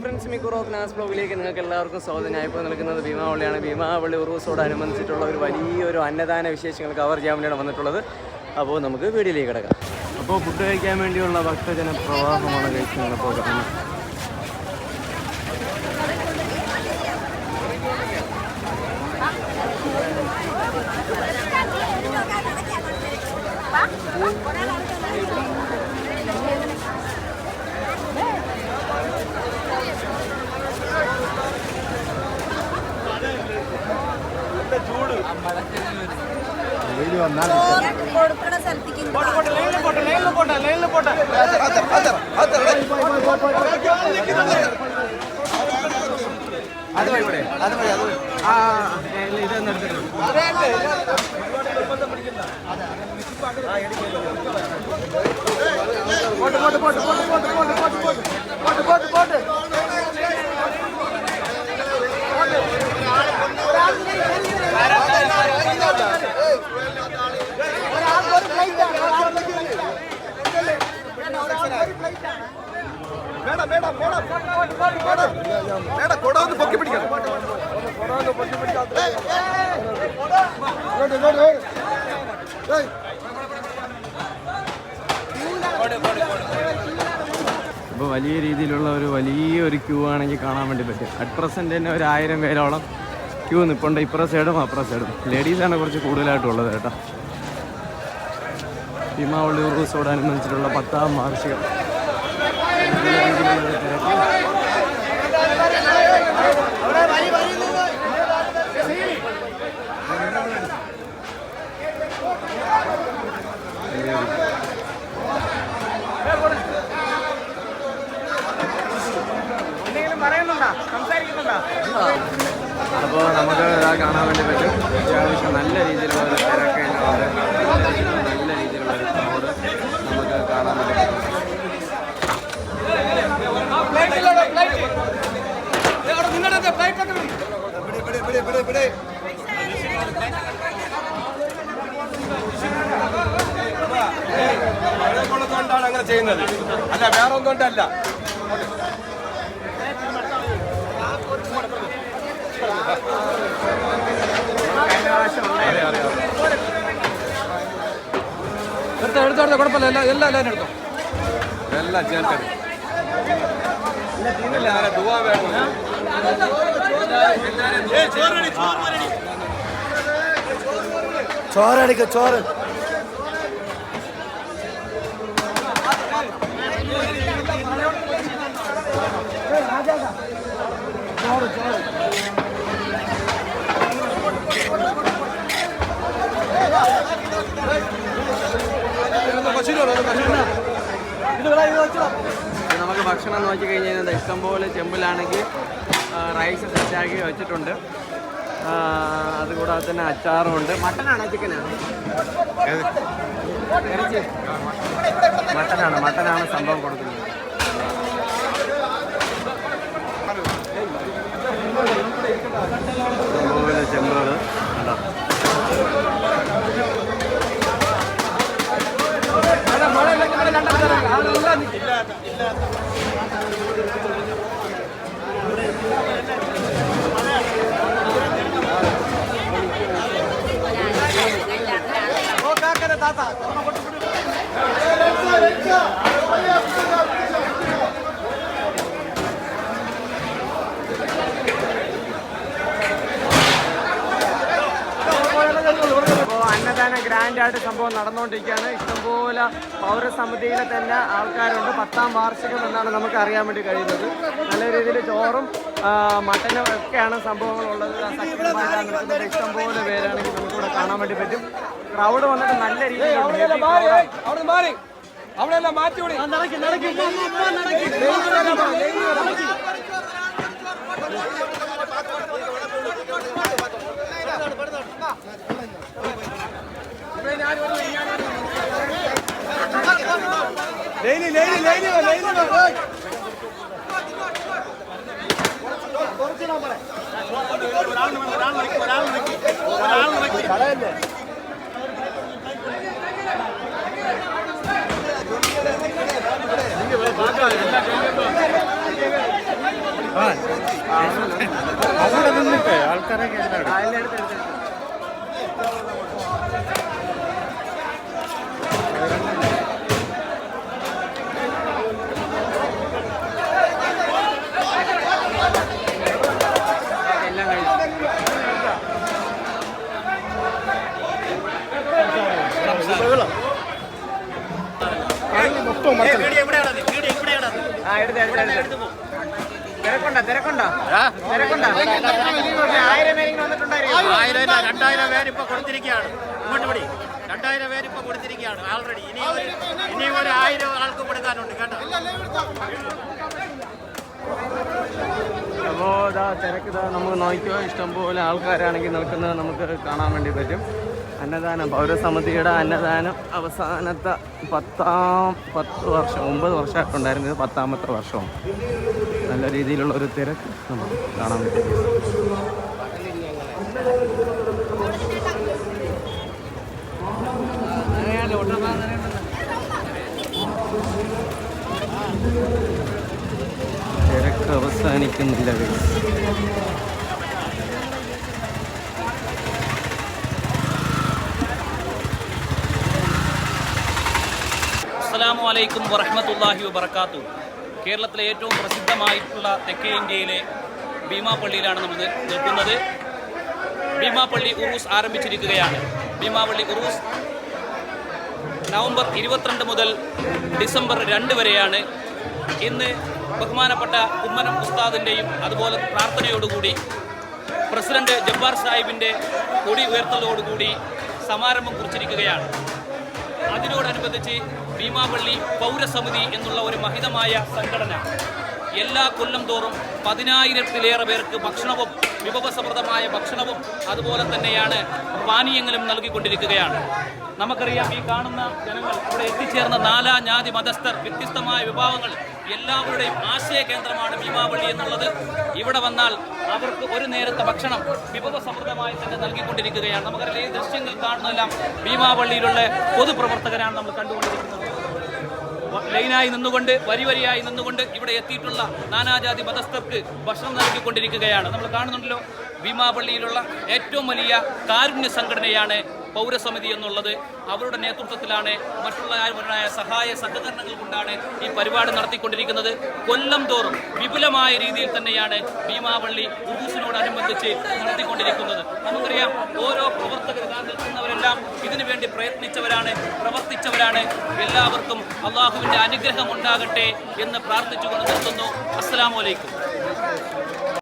Friends മിക്കുറോ class ബ്ലോഗിലേക്ക് നിങ്ങൾക്ക് എല്ലാവർക്കും സ്വാഗതം ഞാൻ ഇപ്പോൾ നിൽക്കുന്നത് ഭീമാവള്ളിയാണ് ഭീമാവള്ളി ഉറൂസോടനുബന്ധിച്ചിട്ടുള്ള ഒരു വലിയൊരു അന്നദാന വിശേഷങ്ങൾ കവർ ചെയ്യാൻ വേണ്ടിയാണ് വന്നിട്ടുള്ളത് അപ്പോൾ നമുക്ക് വീഡിയോയിലേക്ക് കിടക്കാം അപ്പോൾ ഫുഡ് കഴിക്കാൻ വേണ്ടിയുള്ള ഭക്തജന പ്രവാഹമാണ് കഴിക്കുന്നത് കാണുന്നത് കൊടുക്കണ അത് വഴി അത് വഴി അത് ആ ഇതൊന്നും എടുത്തിട്ടുണ്ട് അപ്പോൾ വലിയ രീതിയിലുള്ള ഒരു വലിയൊരു ക്യൂ ആണെങ്കിൽ കാണാൻ വേണ്ടി പറ്റും. അറ്റ് പ്രസന്റ് തന്നെ ഒരു ആയിരം പേരോളം ക്യൂ നിൽപ്പുണ്ട് ഇപ്പുറ സൈഡും അപ്പുറ സൈഡും ലേഡീസാണ് കുറച്ച് കൂടുതലായിട്ടുള്ളത് കേട്ടോ. ഭീമാവള്ളി ഉറൂസോടനുബന്ധിച്ചിട്ടുള്ള പത്താം വാർഷികം. അപ്പോൾ നമുക്ക് കാണാൻ വേണ്ടി പറ്റും. അത്യാവശ്യം നല്ല രീതിയിലുള്ള ഒരു തിരക്ക് ഉണ്ട് നല്ല രീതിയിലുള്ള ഒരു ക്രൗഡ് നമുക്ക് കാണാൻ വേണ്ടി പറ്റും കൊണ്ടാണ് അങ്ങനെ ചെയ്യുന്നത്. അല്ല വേറെ ഒന്നും കൊണ്ടല്ല. എടുത്തോ എടുത്തോ എടുത്തോ കുഴപ്പമില്ല. എല്ലാം എല്ലാം എല്ലാവരും എടുത്തോ. എല്ലാം ചേർക്കത് എല്ലാം അങ്ങനെ ദുവാ വേണം. ചോറടിക്ക ചോറ് ഇത് നമുക്ക് ഭക്ഷണം നോക്കി കഴിഞ്ഞ് കഴിഞ്ഞാൽ ഇഷ്ടംപോലെ ചെമ്പിലാണെങ്കിൽ റൈസ് സെറ്റാക്കി വെച്ചിട്ടുണ്ട്. അതുകൂടാതെ തന്നെ അച്ചാറും ഉണ്ട്. മട്ടനാണ് ചിക്കനാണോ മട്ടനാണ് മട്ടനാണ് സംഭവം കൊടുക്കുന്നത്. ഇപ്പോൾ അന്നദാന ഗ്രാൻഡ് ആയിട്ട് സംഭവം നടന്നുകൊണ്ടിരിക്കുകയാണ്. ഇഷ്ടംപോലെ പൗരസമിതിയിലെ തന്നെ ആൾക്കാരുണ്ട്. പത്താം വാർഷികം എന്നാണ് നമുക്ക് അറിയാൻ വേണ്ടി കഴിയുന്നത്. നല്ല രീതിയിൽ ചോറും മട്ടനും ഒക്കെയാണ് സംഭവങ്ങളുള്ളത്. നിൽക്കുന്നത് ഇഷ്ടംപോലെ പേരാണെങ്കിൽ നമുക്കിവിടെ കാണാൻ വേണ്ടി പറ്റും. ക്രൗഡ് വന്നിട്ട് നല്ല രീതിയിൽ മാറ്റി ലൈനി ലൈനി ലൈനി ലൈനി കടയല്ലേ അവിടെ നിന്നിട്ട് ആൾക്കാരൊക്കെ എല്ലാവരും തിരക്കുണ്ടോ? തിരക്കുണ്ടോ? തിരക്കുണ്ടോ? ആയിരം പേരെങ്കിലും വന്നിട്ടുണ്ടായിരിക്കും. ആയിരം ഇല്ല രണ്ടായിരം പേര് ഇപ്പൊ കൊടുത്തിരിക്കുകയാണ്. ഇങ്ങോട്ട് പിടി. രണ്ടായിരം പേര് ഇപ്പൊ കൊടുത്തിരിക്കുകയാണ് ആൾറെഡി ഇനി ഇനിയും ഒരു ആയിരം ആൾക്ക് കൊടുക്കാനുണ്ട് കേട്ടോ. അപ്പോൾ ഇതാ തിരക്ക് ഇതാ നമുക്ക് നോക്കിയോ ഇഷ്ടംപോലെ ആൾക്കാരാണെങ്കിൽ നിൽക്കുന്നത് നമുക്ക് കാണാൻ വേണ്ടി പറ്റും. അന്നദാനം പൗരസമിതിയുടെ അന്നദാനം അവസാനത്തെ പത്താം പത്ത് വർഷം ഒമ്പത് വർഷമായിട്ടുണ്ടായിരുന്നത് പത്താമത്തെ വർഷവും നല്ല രീതിയിലുള്ള ഒരു തിരക്ക് കാണാൻ പറ്റും. തിരക്ക് അവസാനിക്കുന്നില്ല. അസ്സലാമു അലൈക്കും വറഹമത്തല്ലാഹി വബർക്കാത്തു കേരളത്തിലെ ഏറ്റവും പ്രസിദ്ധമായിട്ടുള്ള തെക്കേ ഇന്ത്യയിലെ ഭീമാപ്പള്ളിയിലാണ് നമ്മൾ നിൽക്കുന്നത്. ഭീമാപ്പള്ളി ഉറൂസ് ആരംഭിച്ചിരിക്കുകയാണ്. ഭീമാപള്ളി ഉറൂസ് നവംബർ ഇരുപത്തിരണ്ട് മുതൽ ഡിസംബർ രണ്ട് വരെയാണ്. ഇന്ന് ബഹുമാനപ്പെട്ട കുമ്മനം ഉസ്താദിന്റെയും അതുപോലെ പ്രാർത്ഥനയോടുകൂടി പ്രസിഡന്റ് ജബ്ബാർ സാഹിബിന്റെ കൊടി ഉയർത്തലോടുകൂടി സമാരംഭം കുറിച്ചിരിക്കുകയാണ്. അതിനോടനുബന്ധിച്ച് ഭീമാപള്ളി പൗരസമിതി എന്നുള്ള ഒരു മഹിതമായ സംഘടന. എല്ലാ കൊല്ലം തോറും പതിനായിരത്തിലേറെ പേർക്ക് ഭക്ഷണവും വിഭവസമൃദ്ധമായ ഭക്ഷണവും അതുപോലെ തന്നെയാണ് പാനീയങ്ങളും നൽകിക്കൊണ്ടിരിക്കുകയാണ്. നമുക്കറിയാം ഈ കാണുന്ന ജനങ്ങൾ ഇവിടെ എത്തിച്ചേർന്ന നാലാ ജാതി മതസ്ഥർ വ്യത്യസ്തമായ വിഭാഗങ്ങൾ എല്ലാവരുടെയും ആശയ കേന്ദ്രമാണ് ഭീമാവള്ളി എന്നുള്ളത്. ഇവിടെ വന്നാൽ അവർക്ക് ഒരു നേരത്തെ ഭക്ഷണം വിഭവസമൃദ്ധമായി തന്നെ നൽകിക്കൊണ്ടിരിക്കുകയാണ്. നമുക്കറിയാം ഈ ദൃശ്യങ്ങൾ കാണുന്നതെല്ലാം ഭീമാപള്ളിയിലുള്ള പൊതുപ്രവർത്തകരാണ് നമ്മൾ കണ്ടുകൊണ്ടിരിക്കുന്നത്. ലൈനായി നിന്നുകൊണ്ട് വരി വരിയായി നിന്നുകൊണ്ട് ഇവിടെ എത്തിയിട്ടുള്ള നാനാജാതി മതസ്ഥർക്ക് ഭക്ഷണം നൽകിക്കൊണ്ടിരിക്കുകയാണ്. നമ്മൾ കാണുന്നുണ്ടല്ലോ ഭീമാപള്ളിയിലുള്ള ഏറ്റവും വലിയ കാരുണ്യ സംഘടനയാണ് പൗരസമിതി എന്നുള്ളത് അവരുടെ നേതൃത്വത്തിലാണ് മറ്റുള്ള മറ്റുള്ളവരായ സഹായ സഹകരണങ്ങൾ കൊണ്ടാണ് ഈ പരിപാടി നടത്തിക്കൊണ്ടിരിക്കുന്നത്. കൊല്ലം തോറും വിപുലമായ രീതിയിൽ തന്നെയാണ് ഭീമാവള്ളി ഉറൂസിനോടനുബന്ധിച്ച് നടത്തിക്കൊണ്ടിരിക്കുന്നത്. നമുക്കറിയാം ഓരോ പ്രവർത്തകർ നിൽക്കുന്നവരെല്ലാം ഇതിനു വേണ്ടി പ്രയത്നിച്ചവരാണ് പ്രവർത്തിച്ചവരാണ്. എല്ലാവർക്കും അള്ളാഹുവിന്റെ അനുഗ്രഹം ഉണ്ടാകട്ടെ എന്ന് പ്രാർത്ഥിച്ചുകൊണ്ട് നിർത്തുന്നു. അസ്സലാമു അലൈക്കും.